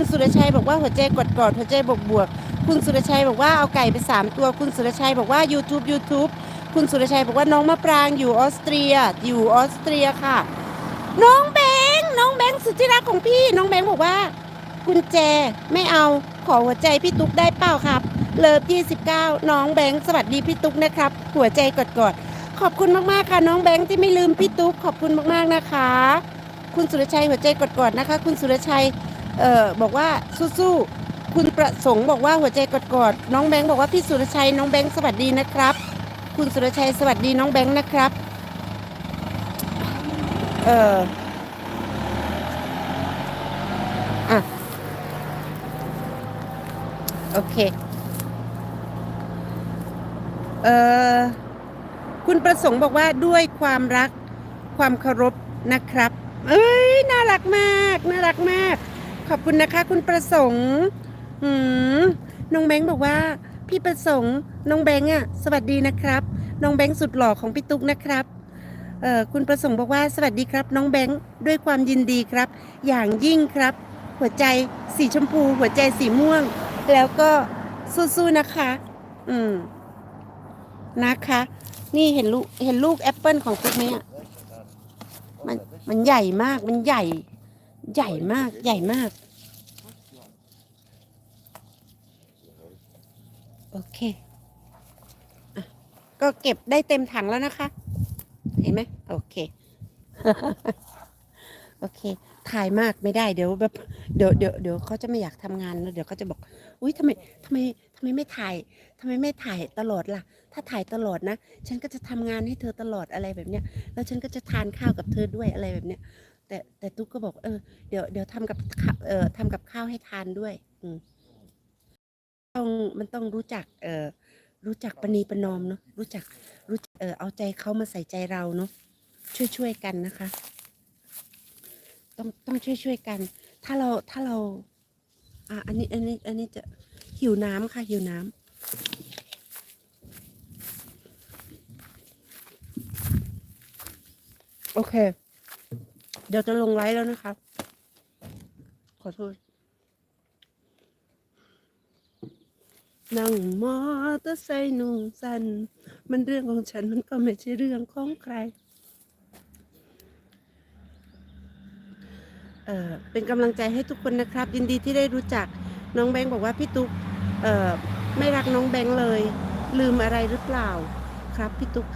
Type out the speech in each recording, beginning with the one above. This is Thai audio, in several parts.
คุณสุรชัยบอกว่าหัวใจกดกอดหัวใจบวกบวกคุณสุรชัยบอกว่าเอาไก่ไปสามตัว คุณสุรชัยบอกว่า YouTube YouTube คุณสุรชัยบอกว่าน้องมะปรางอยู่ออสเตรีย อยู่ออสเตรียค่ะ น้องแบงค์น้องแบงค์สุดที่รักของพี่ น้องแบงค์บอกว่า กุญแจไม่เอาขอหัวใจพี่ตุ๊กได้เปล่าครับเลิฟ29 น้องแบงค์สวัสดีพี่ตุ๊กนะครับ หัวใจกดกอดขอบคุณมากๆค่ะ น้องแบงค์ที่ไม่ลืมพี่ตุ๊กขอบคุณมากๆนะคะ คุณสุรชัยหัวใจกดกอดนะคะ คุณสุรชัย เออบอกว่าสู้ๆคุณประสงค์บอกว่าหัวใจกอดๆน้องแบงค์บอกว่าพี่สุรชัยน้องแบงค์สวัสดีนะครับ คุณสุรชัยสวัสดีน้องแบงค์นะครับเอออะโอเคเออคุณประสงค์บอกว่าด้วยความรักความเคารพนะครับ เอ้ยน่ารักมาก น่ารักมาก ขอบคุณนะคะคุณประสงค์หืมน้องแบงค์บอกว่า พี่ประสงค์น้องแบงค์อะ สวัสดีนะครับ น้องแบงค์สุดหล่อของพี่ตุ๊กนะครับเอ่อคุณประสงค์บอกว่าสวัสดีครับ น้องแบงค์ด้วยความยินดีครับ อย่างยิ่งครับ หัวใจสีชมพู หัวใจสีม่วง แล้วก็สู้ๆนะคะ อืมนะคะ นี่เห็นลูกเห็นลูกแอปเปิลของตุ๊กไหมอะมันมันใหญ่มากมันใหญ่ ใหญ่มากใหญ่มาก โอเคอะก็เก็บได้เต็มถังแล้วนะคะ เห็นไหมโอเค โอเค ถ่ายมากไม่ได้เดี๋ยวแบบเดี๋ยวเดี๋ยวเดี๋ยวเขาจะไม่อยากทำงานแล้วเดี๋ยวเขาจะบอก อุ้ยทำไมทำไมทำไมไม่ถ่ายทำไมไม่ถ่ายตลอดล่ะ ถ้าถ่ายตลอดนะ ฉันก็จะทำงานให้เธอตลอดอะไรแบบเนี้ย แล้วฉันก็จะทานข้าวกับเธอด้วยอะไรแบบเนี้ย แต่แต่ตุ๊กก็บอกเออเดี๋ยวเดี๋ยวทำกับเออทำกับข้าวให้ทานด้วย อืมต้องมันต้องรู้จัก เออรู้จักปณีประนอมเนาะรู้จักรู้จักเออเอาใจเขามาใส่ใจเราเนาะช่วยช่วยกันนะคะ ต้องต้องช่วยช่วยกัน ถ้าเราถ้าเรา อะอันนี้อันนี้อันนี้จะหิวน้ำค่ะหิวน้ำโอเค เดี๋ยวจะลงไลฟ์แล้วนะคะ ขอโทษ นั่งมอเตอร์ไซค์หนุ่งสัน มันเรื่องของฉันมันก็ไม่ใช่เรื่องของใคร เอ่อ เป็นกำลังใจให้ทุกคนนะครับ ยินดีที่ได้รู้จัก น้องแบงค์บอกว่าพี่ตุ๊ก เอ่อ ไม่รักน้องแบงค์เลย ลืมอะไรหรือเปล่าครับพี่ตุ๊ก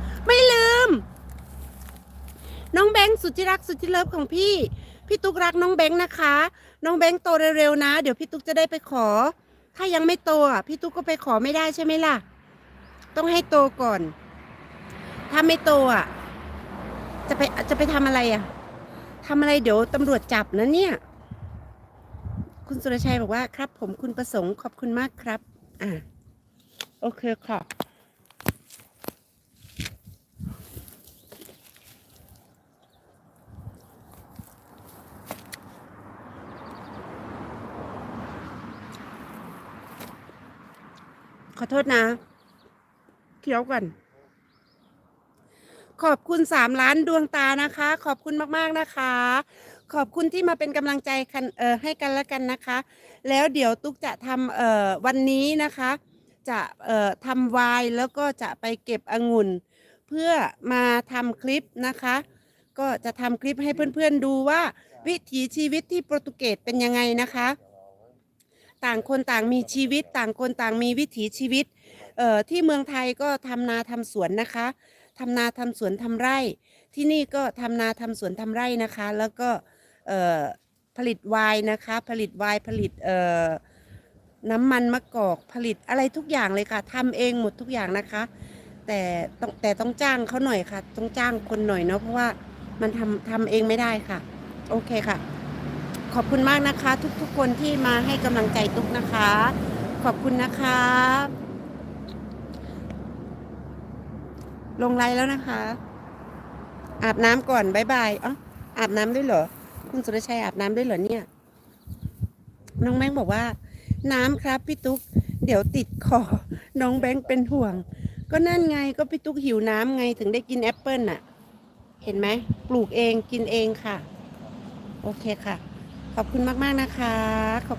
น้องแบงค์สุดที่รักสุดที่เลิฟของพี่ พี่ตุ๊กรักน้องแบงค์นะคะ น้องแบงค์โตเร็วๆนะ เดี๋ยวพี่ตุ๊กจะได้ไปขอ ถ้ายังไม่โตอะพี่ตุ๊กก็ไปขอไม่ได้ใช่ไหมล่ะ ต้องให้โตก่อน ถ้าไม่โตอะ จะไปจะไปทำอะไรอะทำอะไรเดี๋ยวตำรวจจับนะเนี่ย คุณสุรชัยบอกว่าครับ ผมคุณประสงค์ขอบคุณมากครับ อ่าโอเคค่ะ อโทษนะ เคี้ยวก่อน ขอบคุณสามล้านดวงตานะคะ ขอบคุณมากๆนะคะ ขอบคุณที่มาเป็นกำลังใจกันเออให้กันแล้วกันนะคะ แล้วเดี๋ยวตุ๊กจะทำเอ่อวันนี้นะคะ จะเอ่อทำวน์แล้วก็จะไปเก็บองุ่น เพื่อมาทำคลิปนะคะ ก็จะทำคลิปให้เพื่อนๆดูว่า วิถีชีวิตที่โปรตุเกสเป็นยังไงนะคะ ต่างคนต่างมีชีวิต ต่างคนต่างมีวิถีชีวิตเอ่อที่เมืองไทยก็ทำนาทำสวนนะคะทำนาทำสวนทำไร่ ที่นี่ก็ทำนาทำสวนทำไร่นะคะ แล้วก็เอ่อผลิตไวน์นะคะ ผลิตไวน์ผลิตเอ่อน้ำมันมะกอกผลิตอะไรทุกอย่างเลยค่ะทำเองหมดทุกอย่างนะคะ แต่ต้องแต่ต้องจ้างเขาหน่อยค่ะ ต้องจ้างคนหน่อยเนาะเพราะว่ามันทำทำเองไม่ได้ค่ะ โอเคค่ะ ขอบคุณมากนะคะ ทุกๆคนที่มาให้กำลังใจตุ๊กนะคะ ขอบคุณนะคะ ลงไลน์แล้วนะคะ อาบน้ำก่อนบายบายอ๋ออาบน้ำด้วยเหรอ คุณสุรชัยอาบน้ำด้วยเหรอเนี่ย น้องแบงค์บอกว่า น้ำครับพี่ตุ๊ก เดี๋ยวติดคอ น้องแบงค์เป็นห่วง ก็นั่นไงก็พี่ตุ๊กหิวน้ำไงถึงได้กินแอปเปิลน่ะ เห็นไหม ปลูกเองกินเองค่ะ โอเคค่ะ ขอบคุณมาก ๆ นะคะขอบ